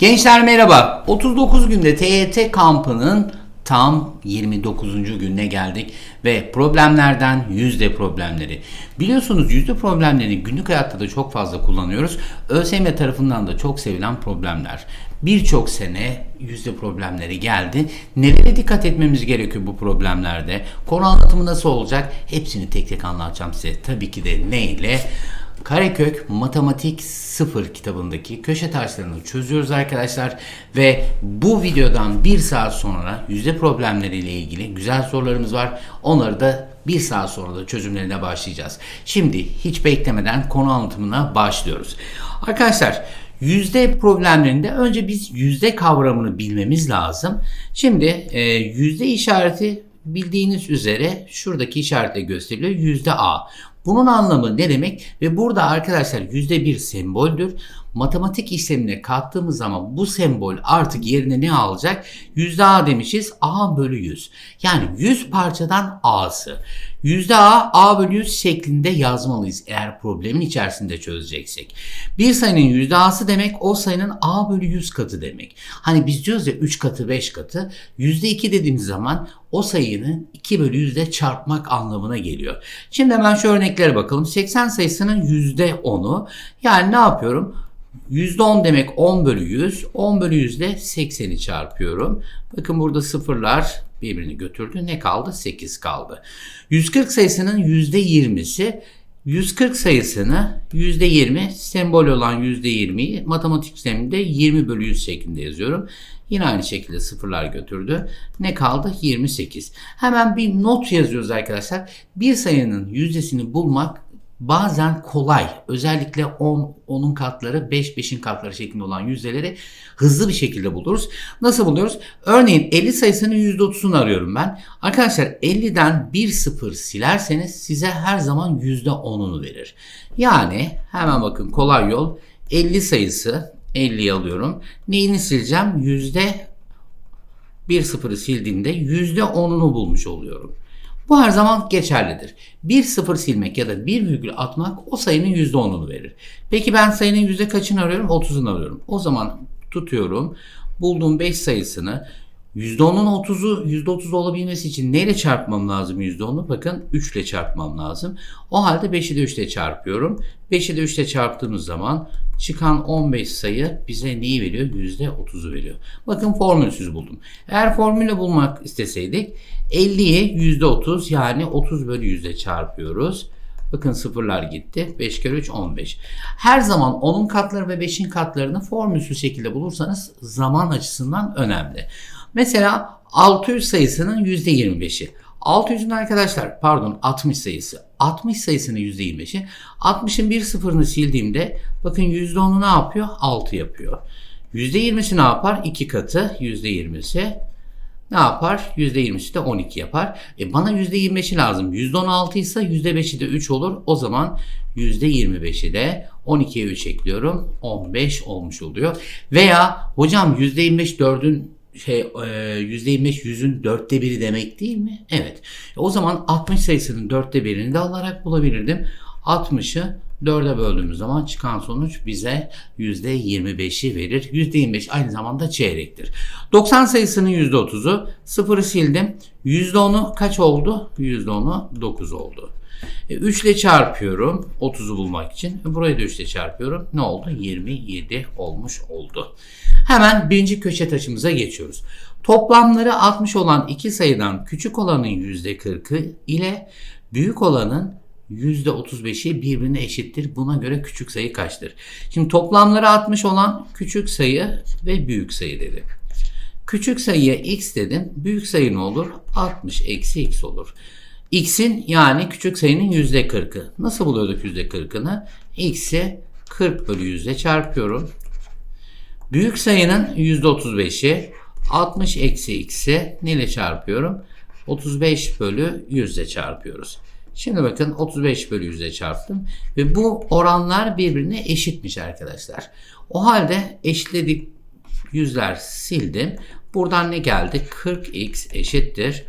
Gençler merhaba. 39 günde TYT kampının tam 29. gününe geldik ve problemlerden yüzde problemleri. Biliyorsunuz yüzde problemlerini günlük hayatta da çok fazla kullanıyoruz. ÖSYM tarafından da çok sevilen problemler. Birçok sene yüzde problemleri geldi. Nelere dikkat etmemiz gerekiyor bu problemlerde? Konu anlatımı nasıl olacak? Hepsini tek tek anlatacağım size. Tabii ki de neyle? Karekök Matematik 0 kitabındaki köşe taşlarını çözüyoruz arkadaşlar ve bu videodan bir saat sonra yüzde problemleriyle ilgili güzel sorularımız var. Onları da bir saat sonra da çözümlerine başlayacağız. Şimdi hiç beklemeden konu anlatımına başlıyoruz. Arkadaşlar yüzde problemlerinde önce biz yüzde kavramını bilmemiz lazım. Şimdi e, yüzde işareti bildiğiniz üzere şuradaki işaretle gösteriliyor yüzde A. Bunun anlamı ne demek? Ve burada arkadaşlar yüzde bir semboldür. Matematik işlemine kattığımız zaman bu sembol artık yerine ne alacak? Yüzde A demişiz. A bölü 100. Yani 100 parçadan A'sı. Yüzde A, A bölü 100 şeklinde yazmalıyız eğer problemin içerisinde çözeceksek. Bir sayının yüzde A'sı demek o sayının A bölü 100 katı demek. Hani biz diyoruz ya 3 katı 5 katı. Yüzde 2 dediğimiz zaman o sayının 2 bölü 100'de çarpmak anlamına geliyor. Şimdi hemen şu örneklere bakalım. 80 sayısının yüzde 10'u. Yani ne yapıyorum? %10 demek 10 bölü 100. 10 bölü 100 ile 80'i çarpıyorum. Bakın burada sıfırlar birbirini götürdü. Ne kaldı? 8 kaldı. 140 sayısının %20'si 140 sayısını %20 sembol olan %20'yi matematik sisteminde 20 bölü 100 şeklinde yazıyorum. Yine aynı şekilde sıfırlar götürdü. Ne kaldı? 28. Hemen bir not yazıyoruz arkadaşlar. Bir sayının yüzdesini bulmak bazen kolay. Özellikle 10, 10'un katları, 5, 5'in katları şeklinde olan yüzdeleri hızlı bir şekilde buluruz. Nasıl buluyoruz? Örneğin 50 sayısının %30'unu arıyorum ben. Arkadaşlar 50'den bir sıfır silerseniz size her zaman %10'unu verir. Yani hemen bakın kolay yol 50 sayısı 50'yi alıyorum. Neyini sileceğim? Yüzde bir sıfırı sildiğimde yüzde onunu bulmuş oluyorum. Bu her zaman geçerlidir. Bir sıfır silmek ya da bir virgül atmak o sayının yüzde onunu verir. Peki ben sayının yüzde kaçını arıyorum? 30'unu arıyorum. O zaman tutuyorum. Bulduğum 5 sayısını %10'un 30'u %30 olabilmesi için neyle çarpmam lazım %10'u? Bakın 3 ile çarpmam lazım. O halde 5'i de 3 ile çarpıyorum. 5'i de 3 ile çarptığımız zaman çıkan 15 sayı bize neyi veriyor? %30'u veriyor. Bakın formülsüz buldum. Eğer formülle bulmak isteseydik 50'yi %30 yani 30 bölü 100'e çarpıyoruz. Bakın sıfırlar gitti. 5 kere 3 15. Her zaman 10'un katları ve 5'in katlarını formülsüz şekilde bulursanız zaman açısından önemli. Mesela 600 sayısının %25'i. 600'ün arkadaşlar pardon 60 sayısı. 60 sayısının %25'i. 60'ın bir sıfırını sildiğimde bakın %10'u ne yapıyor? 6 yapıyor. %20'si ne yapar? 2 katı %20'si ne yapar? %20'si de 12 yapar. E bana %25'i lazım. %16 ise %5'i de 3 olur. O zaman %25'i de 12'ye 3 ekliyorum. 15 olmuş oluyor. Veya hocam %25 4'ün şey %25 yüzün dörtte biri demek değil mi? Evet. E, o zaman 60 sayısının dörtte birini de alarak bulabilirdim. 60'ı 4'e böldüğümüz zaman çıkan sonuç bize %25'i verir. %25 aynı zamanda çeyrektir. 90 sayısının %30'u. Sıfırı sildim. %10'u kaç oldu? %10'u 9 oldu. E, 3 ile çarpıyorum 30'u bulmak için. E, burayı da 3 ile çarpıyorum. Ne oldu? 27 olmuş oldu. Hemen birinci köşe taşımıza geçiyoruz. Toplamları 60 olan iki sayıdan küçük olanın %40'ı ile büyük olanın %35'i birbirine eşittir. Buna göre küçük sayı kaçtır? Şimdi toplamları 60 olan küçük sayı ve büyük sayı dedim. Küçük sayıya x dedim. Büyük sayı ne olur? 60 eksi x olur. X'in yani küçük sayının %40'ı. Nasıl buluyorduk %40'ını? x'i 40 bölü 100'e çarpıyorum. Büyük sayının %35'i 60 eksi x'i neyle çarpıyorum? 35 bölü 100 ile çarpıyoruz. Şimdi bakın 35 bölü 100'e çarptım. Ve bu oranlar birbirine eşitmiş arkadaşlar. O halde eşitledik yüzler sildim. Buradan ne geldi? 40x eşittir.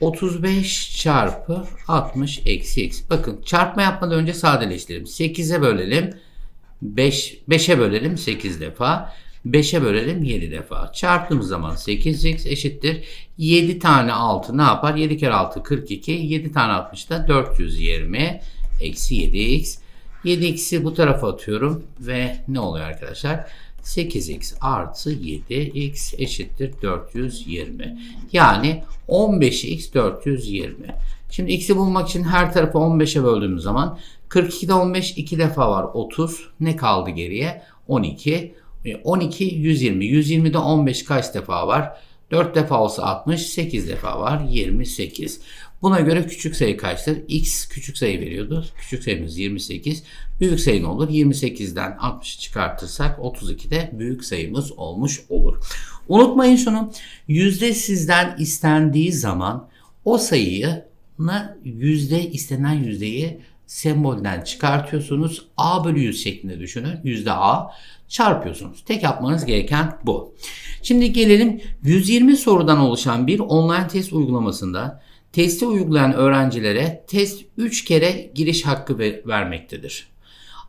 35 çarpı 60 eksi x. Bakın çarpma yapmadan önce sadeleştirelim. 8'e bölelim. 5, 5'e bölelim 8 defa. 5'e bölelim 7 defa. Çarptığımız zaman 8x eşittir. 7 tane 6 ne yapar? 7 kere 6 42. 7 tane 60 da 420 eksi 7x. 7x'i bu tarafa atıyorum ve ne oluyor arkadaşlar? 8x artı 7x eşittir 420. Yani 15x 420. Şimdi x'i bulmak için her tarafı 15'e böldüğümüz zaman 42'de 15 2 defa var 30. Ne kaldı geriye? 12. 12 120. 120'de 15 kaç defa var? 4 defa olsa 60, 8 defa var 28. Buna göre küçük sayı kaçtır? X küçük sayı veriyordu. Küçük sayımız 28. Büyük sayı ne olur? 28'den 60'ı çıkartırsak 32 de büyük sayımız olmuş olur. Unutmayın şunu. Yüzde sizden istendiği zaman o sayıyı yüzde istenen yüzdeyi sembolden çıkartıyorsunuz. A bölü 100 şeklinde düşünün. Yüzde A çarpıyorsunuz. Tek yapmanız gereken bu. Şimdi gelelim 120 sorudan oluşan bir online test uygulamasında testi uygulayan öğrencilere test 3 kere giriş hakkı vermektedir.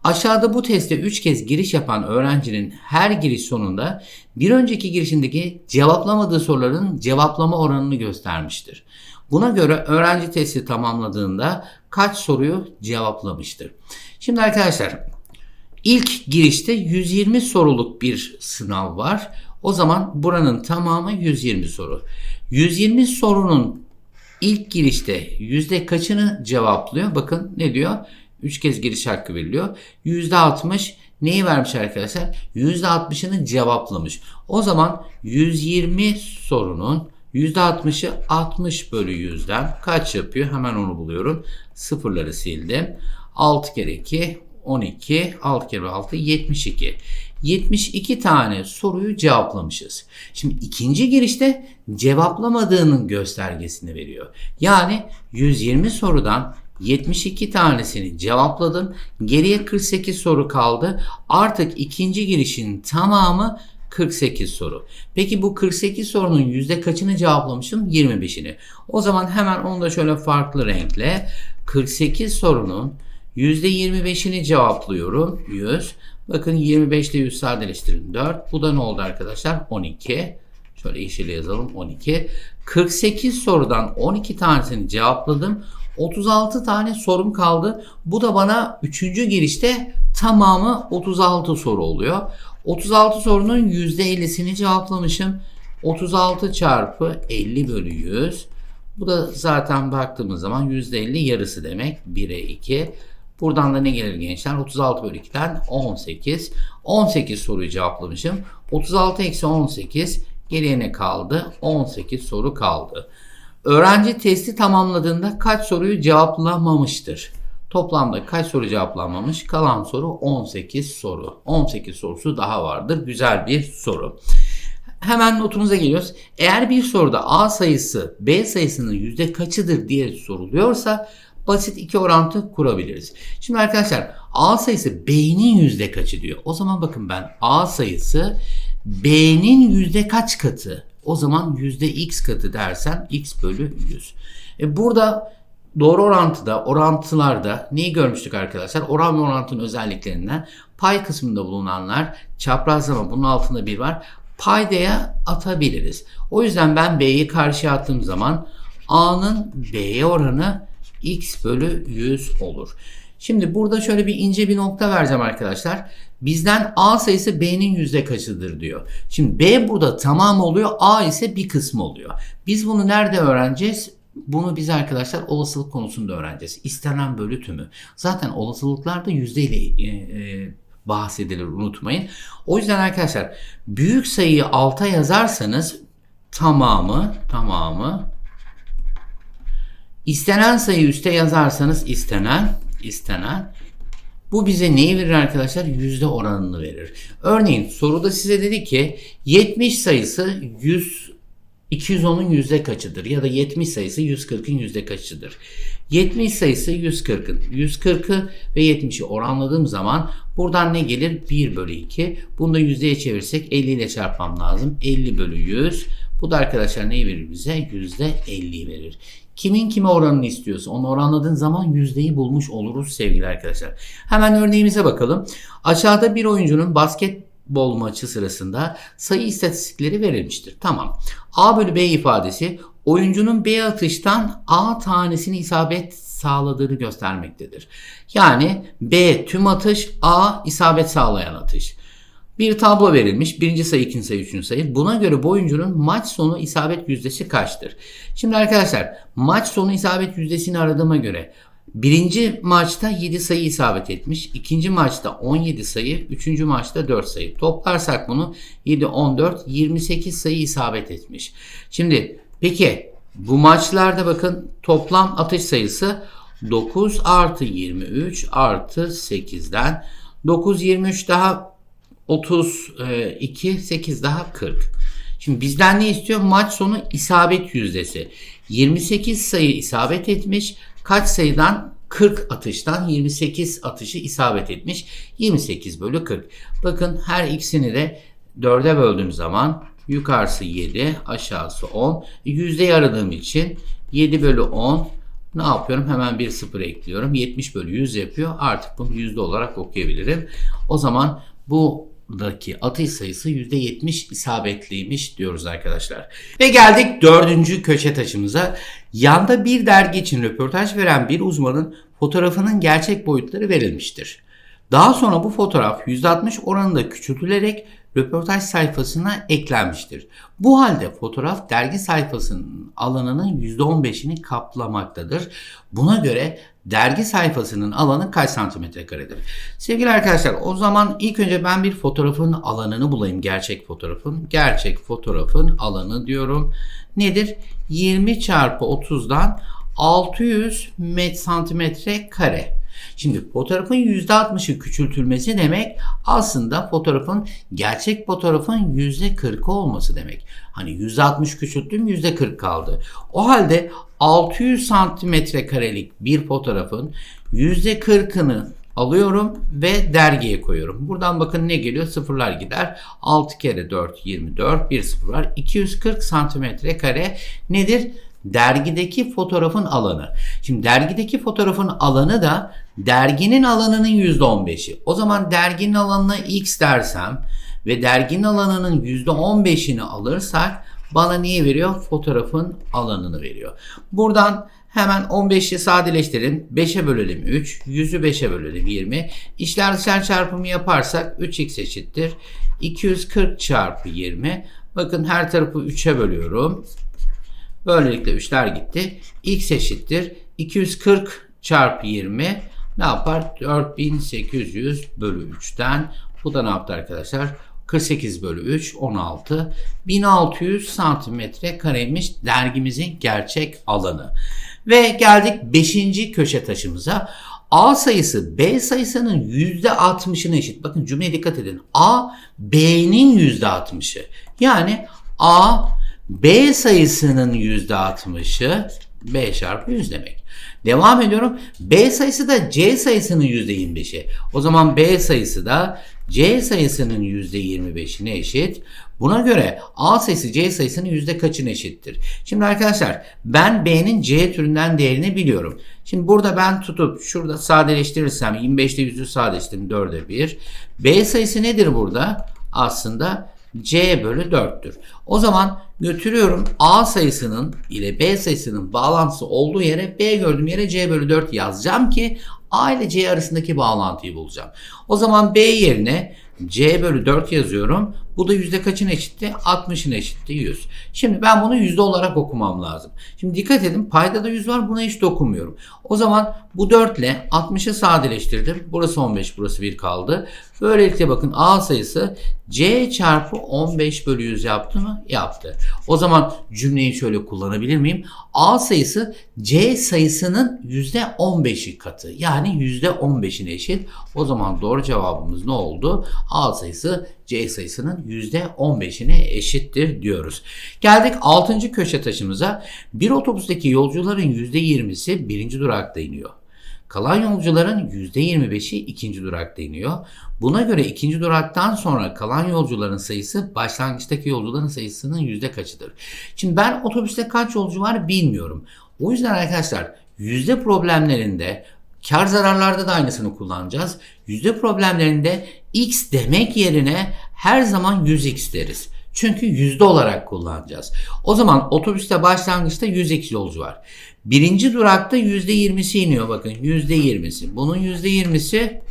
Aşağıda bu teste 3 kez giriş yapan öğrencinin her giriş sonunda bir önceki girişindeki cevaplamadığı soruların cevaplama oranını göstermiştir. Buna göre öğrenci testi tamamladığında kaç soruyu cevaplamıştır? Şimdi arkadaşlar ilk girişte 120 soruluk bir sınav var. O zaman buranın tamamı 120 soru. 120 sorunun ilk girişte yüzde kaçını cevaplıyor? Bakın ne diyor? 3 kez giriş hakkı veriliyor. %60 neyi vermiş arkadaşlar? %60'ını cevaplamış. O zaman 120 sorunun %60'ı 60 bölü 100'den kaç yapıyor? Hemen onu buluyorum. Sıfırları sildim. 6 kere 2 12, 6 kere 6 72. 72 tane soruyu cevaplamışız. Şimdi ikinci girişte cevaplamadığının göstergesini veriyor. Yani 120 sorudan 72 tanesini cevapladım. Geriye 48 soru kaldı. Artık ikinci girişin tamamı 48 soru. Peki bu 48 sorunun yüzde kaçını cevaplamışım? 25'ini. O zaman hemen onu da şöyle farklı renkle 48 sorunun %25'ini cevaplıyorum. 100. Bakın 25 ile 100 sadeleştirin 4. Bu da ne oldu arkadaşlar? 12. Şöyle yeşil yazalım 12. 48 sorudan 12 tanesini cevapladım. 36 tane sorum kaldı. Bu da bana 3. girişte tamamı 36 soru oluyor. 36 sorunun %50'sini cevaplamışım. 36 çarpı 50 bölü 100. Bu da zaten baktığımız zaman %50 yarısı demek. 1'e 2. Buradan da ne gelir gençler? 36 bölü 2'den 18. 18 soruyu cevaplamışım. 36 eksi 18 geriye ne kaldı? 18 soru kaldı. Öğrenci testi tamamladığında kaç soruyu cevaplamamıştır? Toplamda kaç soru cevaplanmamış? Kalan soru 18 soru. 18 sorusu daha vardır. Güzel bir soru. Hemen notumuza geliyoruz. Eğer bir soruda A sayısı B sayısının yüzde kaçıdır diye soruluyorsa basit iki orantı kurabiliriz. Şimdi arkadaşlar A sayısı B'nin yüzde kaçı diyor. O zaman bakın ben A sayısı B'nin yüzde kaç katı? O zaman yüzde X katı dersen X bölü 100. E burada doğru orantıda, orantılarda neyi görmüştük arkadaşlar? Oran ve orantının özelliklerinden pay kısmında bulunanlar çaprazlama bunun altında bir var. Paydaya atabiliriz. O yüzden ben B'yi karşıya attığım zaman A'nın B'ye oranı x bölü 100 olur. Şimdi burada şöyle bir ince bir nokta vereceğim arkadaşlar. Bizden A sayısı B'nin yüzde kaçıdır diyor. Şimdi B burada tamam oluyor. A ise bir kısmı oluyor. Biz bunu nerede öğreneceğiz? Bunu biz arkadaşlar olasılık konusunda öğreneceğiz. İstenen bölü tümü. Zaten olasılıklarda yüzdeyle e, e, bahsedilir unutmayın. O yüzden arkadaşlar büyük sayıyı alta yazarsanız tamamı tamamı İstenen sayı üste yazarsanız istenen, istenen. Bu bize neyi verir arkadaşlar? Yüzde oranını verir. Örneğin soruda size dedi ki 70 sayısı 100 210'un yüzde kaçıdır? Ya da 70 sayısı 140'ın yüzde kaçıdır? 70 sayısı 140'ın. 140'ı ve 70'i oranladığım zaman buradan ne gelir? 1 bölü 2. Bunu da yüzdeye çevirsek 50 ile çarpmam lazım. 50 bölü 100. Bu da arkadaşlar neyi verir bize? Yüzde 50 verir. Kimin kime oranını istiyorsa onu oranladığın zaman yüzdeyi bulmuş oluruz sevgili arkadaşlar. Hemen örneğimize bakalım. Aşağıda bir oyuncunun basket bol maçı sırasında sayı istatistikleri verilmiştir. Tamam. A bölü B ifadesi oyuncunun B atıştan A tanesini isabet sağladığını göstermektedir. Yani B tüm atış, A isabet sağlayan atış. Bir tablo verilmiş. Birinci sayı, ikinci sayı, üçüncü sayı. Buna göre bu oyuncunun maç sonu isabet yüzdesi kaçtır? Şimdi arkadaşlar maç sonu isabet yüzdesini aradığıma göre birinci maçta 7 sayı isabet etmiş. ikinci maçta 17 sayı. Üçüncü maçta 4 sayı. Toplarsak bunu 7, 14, 28 sayı isabet etmiş. Şimdi peki bu maçlarda bakın toplam atış sayısı 9 artı 23 artı 8'den 9, 23 daha 32, 8 daha 40. Şimdi bizden ne istiyor? Maç sonu isabet yüzdesi. 28 sayı isabet etmiş. Kaç sayıdan? 40 atıştan 28 atışı isabet etmiş. 28 bölü 40. Bakın her ikisini de 4'e böldüğüm zaman yukarısı 7, aşağısı 10. Yüzdeyi aradığım için 7 bölü 10 ne yapıyorum? Hemen bir sıfır ekliyorum. 70 bölü 100 yapıyor. Artık bunu yüzde olarak okuyabilirim. O zaman buradaki atış sayısı %70 isabetliymiş diyoruz arkadaşlar. Ve geldik dördüncü köşe taşımıza. Yanda bir dergi için röportaj veren bir uzmanın fotoğrafının gerçek boyutları verilmiştir. Daha sonra bu fotoğraf %60 oranında küçültülerek röportaj sayfasına eklenmiştir. Bu halde fotoğraf dergi sayfasının alanının %15'ini kaplamaktadır. Buna göre dergi sayfasının alanı kaç santimetre karedir? Sevgili arkadaşlar o zaman ilk önce ben bir fotoğrafın alanını bulayım. Gerçek fotoğrafın. Gerçek fotoğrafın alanı diyorum. Nedir? 20 çarpı 30'dan 600 met santimetre kare. Şimdi fotoğrafın %60'ı küçültülmesi demek aslında fotoğrafın gerçek fotoğrafın %40'ı olması demek. Hani %60 küçülttüm %40 kaldı. O halde 600 santimetre karelik bir fotoğrafın %40'ını alıyorum ve dergiye koyuyorum. Buradan bakın ne geliyor? Sıfırlar gider. 6 kere 4 24 bir sıfır var. 240 santimetre kare nedir? Dergideki fotoğrafın alanı. Şimdi dergideki fotoğrafın alanı da derginin alanının %15'i. O zaman derginin alanına x dersem ve derginin alanının %15'ini alırsak bana niye veriyor? Fotoğrafın alanını veriyor. Buradan hemen 15'i sadeleştirelim. 5'e bölelim 3. 100'ü 5'e bölelim 20. İşler dışarı çarpımı yaparsak 3x eşittir. 240 çarpı 20. Bakın her tarafı 3'e bölüyorum. Böylelikle 3'ler gitti. X eşittir. 240 çarpı 20 ne yapar? 4800 bölü 3'ten. Bu da ne yaptı arkadaşlar? 48 bölü 3 16 1600 santimetre kareymiş dergimizin gerçek alanı. Ve geldik 5. köşe taşımıza. A sayısı B sayısının %60'ına eşit. Bakın cümleye dikkat edin. A B'nin %60'ı. Yani A B sayısının %60'ı B çarpı 100 demek. Devam ediyorum. B sayısı da C sayısının %25'i. O zaman B sayısı da C sayısının %25'ine eşit. Buna göre A sayısı C sayısının yüzde kaçına eşittir? Şimdi arkadaşlar ben B'nin C türünden değerini biliyorum. Şimdi burada ben tutup şurada sadeleştirirsem 25'te 100'ü sadeleştirdim 4'e 1. B sayısı nedir burada? Aslında C bölü 4'tür. O zaman götürüyorum A sayısının ile B sayısının bağlantısı olduğu yere B gördüğüm yere C bölü 4 yazacağım ki A ile C arasındaki bağlantıyı bulacağım. O zaman B yerine C bölü 4 yazıyorum. Bu da yüzde kaçın eşitti? 60'ın eşitti 100. Şimdi ben bunu yüzde olarak okumam lazım. Şimdi dikkat edin payda da 100 var buna hiç dokunmuyorum. O zaman bu 4 ile 60'ı sadeleştirdim. Burası 15 burası 1 kaldı. Böylelikle bakın A sayısı C çarpı 15 bölü 100 yaptı mı? Yaptı. O zaman cümleyi şöyle kullanabilir miyim? A sayısı C sayısının %15'i katı. Yani %15'ine eşit. O zaman doğru cevabımız ne oldu? A sayısı C sayısının %15'ine eşittir diyoruz. Geldik 6. köşe taşımıza. Bir otobüsteki yolcuların %20'si birinci durakta iniyor. Kalan yolcuların %25'i ikinci durakta iniyor. Buna göre ikinci duraktan sonra kalan yolcuların sayısı başlangıçtaki yolcuların sayısının yüzde kaçıdır? Şimdi ben otobüste kaç yolcu var bilmiyorum. O yüzden arkadaşlar yüzde problemlerinde Kar zararlarda da aynısını kullanacağız. Yüzde problemlerinde x demek yerine her zaman 100x deriz. Çünkü yüzde olarak kullanacağız. O zaman otobüste başlangıçta 100x yolcu var. Birinci durakta %20'si iniyor bakın %20'si. Bunun %20'si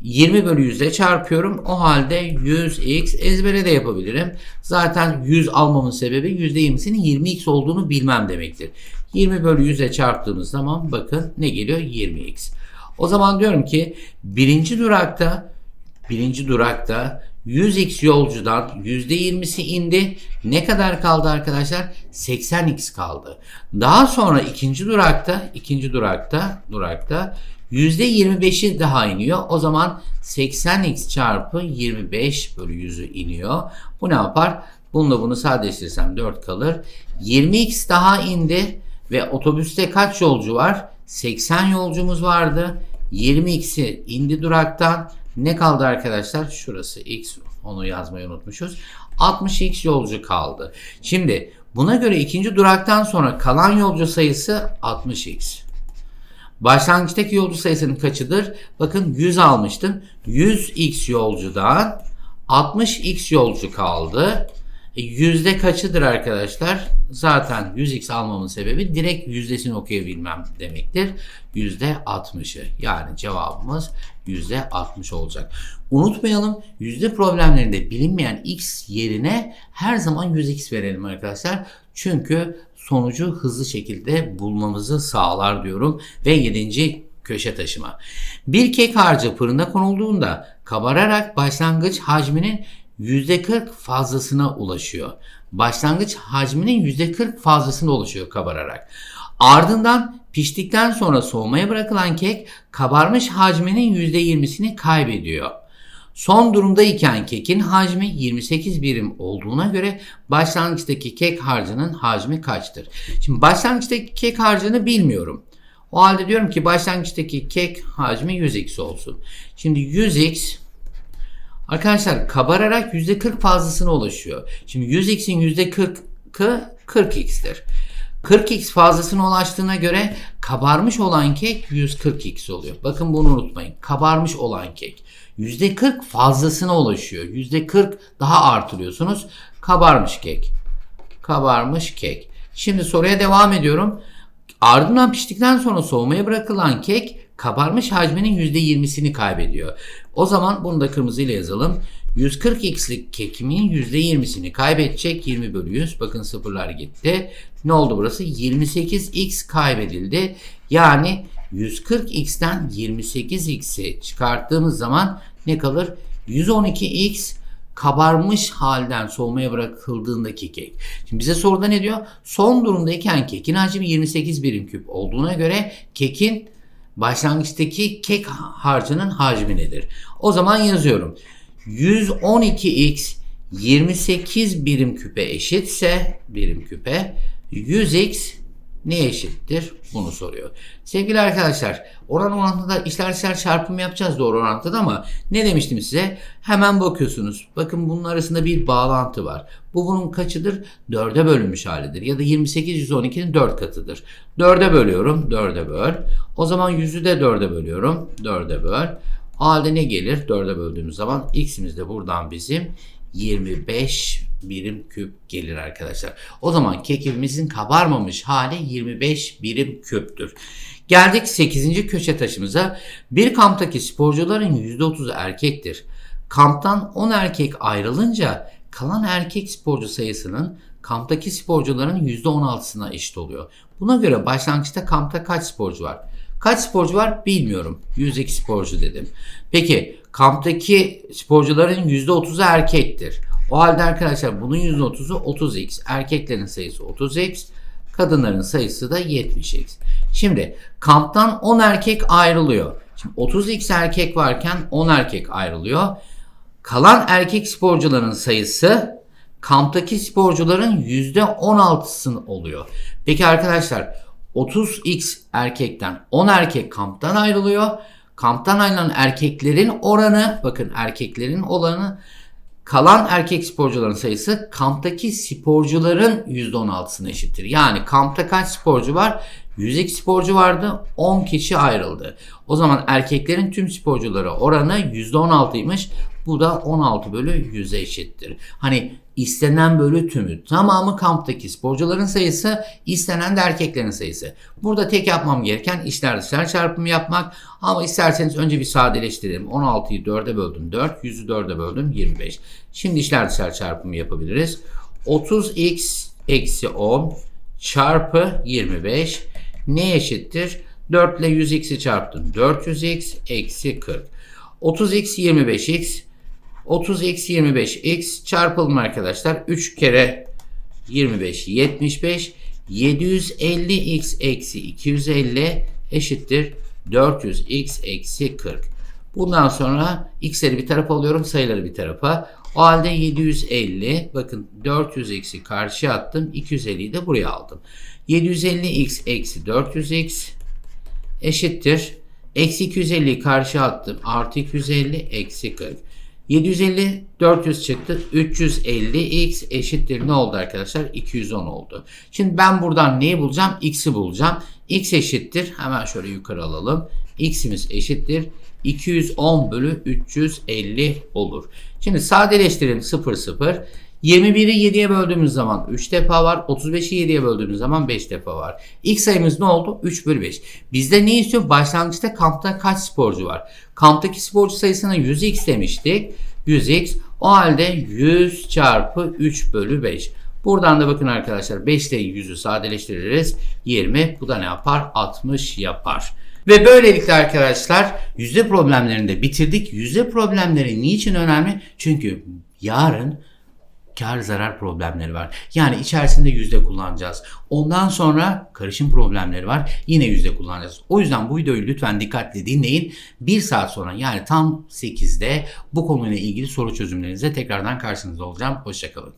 20 bölü 100'e çarpıyorum. O halde 100x ezbere de yapabilirim. Zaten 100 almamın sebebi %20'sinin 20x olduğunu bilmem demektir. 20 bölü 100'e çarptığımız zaman bakın ne geliyor? 20x. O zaman diyorum ki birinci durakta birinci durakta 100x yolcudan %20'si indi. Ne kadar kaldı arkadaşlar? 80x kaldı. Daha sonra ikinci durakta, ikinci durakta, durakta %25'i daha iniyor. O zaman 80x çarpı 25 bölü 100'ü iniyor. Bu ne yapar? Bununla bunu sadeleştirirsem 4 kalır. 20x daha indi ve otobüste kaç yolcu var? 80 yolcumuz vardı. 20x'i indi duraktan. Ne kaldı arkadaşlar? Şurası x. Onu yazmayı unutmuşuz. 60x yolcu kaldı. Şimdi buna göre ikinci duraktan sonra kalan yolcu sayısı 60x. Başlangıçtaki yolcu sayısının kaçıdır? Bakın 100 almıştım. 100x yolcudan 60x yolcu kaldı. E, yüzde kaçıdır arkadaşlar? Zaten 100x almamın sebebi direkt yüzdesini okuyabilmem demektir. Yüzde 60'ı. Yani cevabımız 60 olacak. Unutmayalım yüzde problemlerinde bilinmeyen x yerine her zaman 100x verelim arkadaşlar. Çünkü sonucu hızlı şekilde bulmamızı sağlar diyorum. Ve 7. köşe taşıma. Bir kek harcı fırında konulduğunda kabararak başlangıç hacminin %40 fazlasına ulaşıyor. Başlangıç hacminin %40 fazlasına ulaşıyor kabararak. Ardından piştikten sonra soğumaya bırakılan kek kabarmış hacminin %20'sini kaybediyor. Son durumdayken kekin hacmi 28 birim olduğuna göre başlangıçtaki kek harcının hacmi kaçtır? Şimdi başlangıçtaki kek harcını bilmiyorum. O halde diyorum ki başlangıçtaki kek hacmi 100x olsun. Şimdi 100x Arkadaşlar kabararak %40 fazlasına ulaşıyor. Şimdi 100x'in %40'ı 40x'tir. 40x fazlasına ulaştığına göre kabarmış olan kek 140x oluyor. Bakın bunu unutmayın. Kabarmış olan kek. %40 fazlasına ulaşıyor. %40 daha artırıyorsunuz. Kabarmış kek. Kabarmış kek. Şimdi soruya devam ediyorum. Ardından piştikten sonra soğumaya bırakılan kek kabarmış hacminin %20'sini kaybediyor. O zaman bunu da kırmızıyla yazalım. 140x'lik kekimin %20'sini kaybedecek 20 bölü 100. Bakın sıfırlar gitti. Ne oldu burası? 28x kaybedildi. Yani 140x'ten 28x'i çıkarttığımız zaman ne kalır? 112x kabarmış halden soğumaya bırakıldığındaki kek. Şimdi bize soruda ne diyor? Son durumdayken kekin hacmi 28 birim küp olduğuna göre kekin başlangıçtaki kek harcının hacmi nedir? O zaman yazıyorum. 112x 28 birim küpe eşitse birim küpe 100x ne eşittir? Bunu soruyor. Sevgili arkadaşlar oran orantıda işler çarpımı yapacağız doğru orantıda ama ne demiştim size? Hemen bakıyorsunuz. Bakın bunun arasında bir bağlantı var. Bu bunun kaçıdır? 4'e bölünmüş halidir. Ya da 28 112'nin 4 katıdır. 4'e bölüyorum. 4'e böl. O zaman 100'ü de 4'e bölüyorum. 4'e böl. O halde ne gelir? 4'e böldüğümüz zaman x'imiz de buradan bizim 25 birim küp gelir arkadaşlar. O zaman kekimizin kabarmamış hali 25 birim küptür. Geldik 8. köşe taşımıza. Bir kamptaki sporcuların %30'u erkektir. Kamptan 10 erkek ayrılınca kalan erkek sporcu sayısının kamptaki sporcuların %16'sına eşit oluyor. Buna göre başlangıçta kampta kaç sporcu var? Kaç sporcu var bilmiyorum. 102 sporcu dedim. Peki kamptaki sporcuların %30'u erkektir. O halde arkadaşlar bunun %30'u 30x. Erkeklerin sayısı 30x. Kadınların sayısı da 70x. Şimdi kamptan 10 erkek ayrılıyor. Şimdi 30x erkek varken 10 erkek ayrılıyor. Kalan erkek sporcuların sayısı kamptaki sporcuların %16'sını oluyor. Peki arkadaşlar 30x erkekten 10 erkek kamptan ayrılıyor. Kamptan ayrılan erkeklerin oranı bakın erkeklerin oranı kalan erkek sporcuların sayısı kamptaki sporcuların %16'sına eşittir. Yani kampta kaç sporcu var? 100x sporcu vardı 10 kişi ayrıldı. O zaman erkeklerin tüm sporcuları oranı %16'ymış. Bu da 16 bölü 100'e eşittir. Hani istenen bölü tümü tamamı kamptaki sporcuların sayısı, istenen de erkeklerin sayısı. Burada tek yapmam gereken içler dışlar çarpımı yapmak. Ama isterseniz önce bir sadeleştirelim. 16'yı 4'e böldüm 4, 100'ü 4'e böldüm 25. Şimdi içler dışlar çarpımı yapabiliriz. 30x eksi 10 çarpı 25 ne eşittir? 4 ile 100x'i çarptım. 400x eksi 40. 30x 25x 30 eksi 25x çarpalım arkadaşlar. 3 kere 25 75 750x eksi 250 eşittir 400x eksi 40. Bundan sonra x'leri bir tarafa alıyorum sayıları bir tarafa. O halde 750 bakın 400 x'i karşıya attım 250'yi de buraya aldım. 750x eksi 400x eşittir. Eksi 250'yi karşıya attım. Artı 250 eksi 40. 750 400 çıktı. 350x eşittir ne oldu arkadaşlar? 210 oldu. Şimdi ben buradan neyi bulacağım? X'i bulacağım. X eşittir. Hemen şöyle yukarı alalım. X'imiz eşittir. 210 bölü 350 olur. Şimdi sadeleştirelim 0 0. 21'i 7'ye böldüğümüz zaman 3 defa var. 35'i 7'ye böldüğümüz zaman 5 defa var. İlk sayımız ne oldu? 3 bölü 5. Bizde ne istiyor? Başlangıçta kampta kaç sporcu var? Kamptaki sporcu sayısına 100x demiştik. 100x. O halde 100 çarpı 3 bölü 5. Buradan da bakın arkadaşlar 5 ile 100'ü sadeleştiririz. 20. Bu da ne yapar? 60 yapar. Ve böylelikle arkadaşlar yüzde problemlerini de bitirdik. Yüzde problemleri niçin önemli? Çünkü yarın kar zarar problemleri var. Yani içerisinde yüzde kullanacağız. Ondan sonra karışım problemleri var. Yine yüzde kullanacağız. O yüzden bu videoyu lütfen dikkatli dinleyin. Bir saat sonra yani tam 8'de bu konuyla ilgili soru çözümlerinize tekrardan karşınızda olacağım. Hoşçakalın.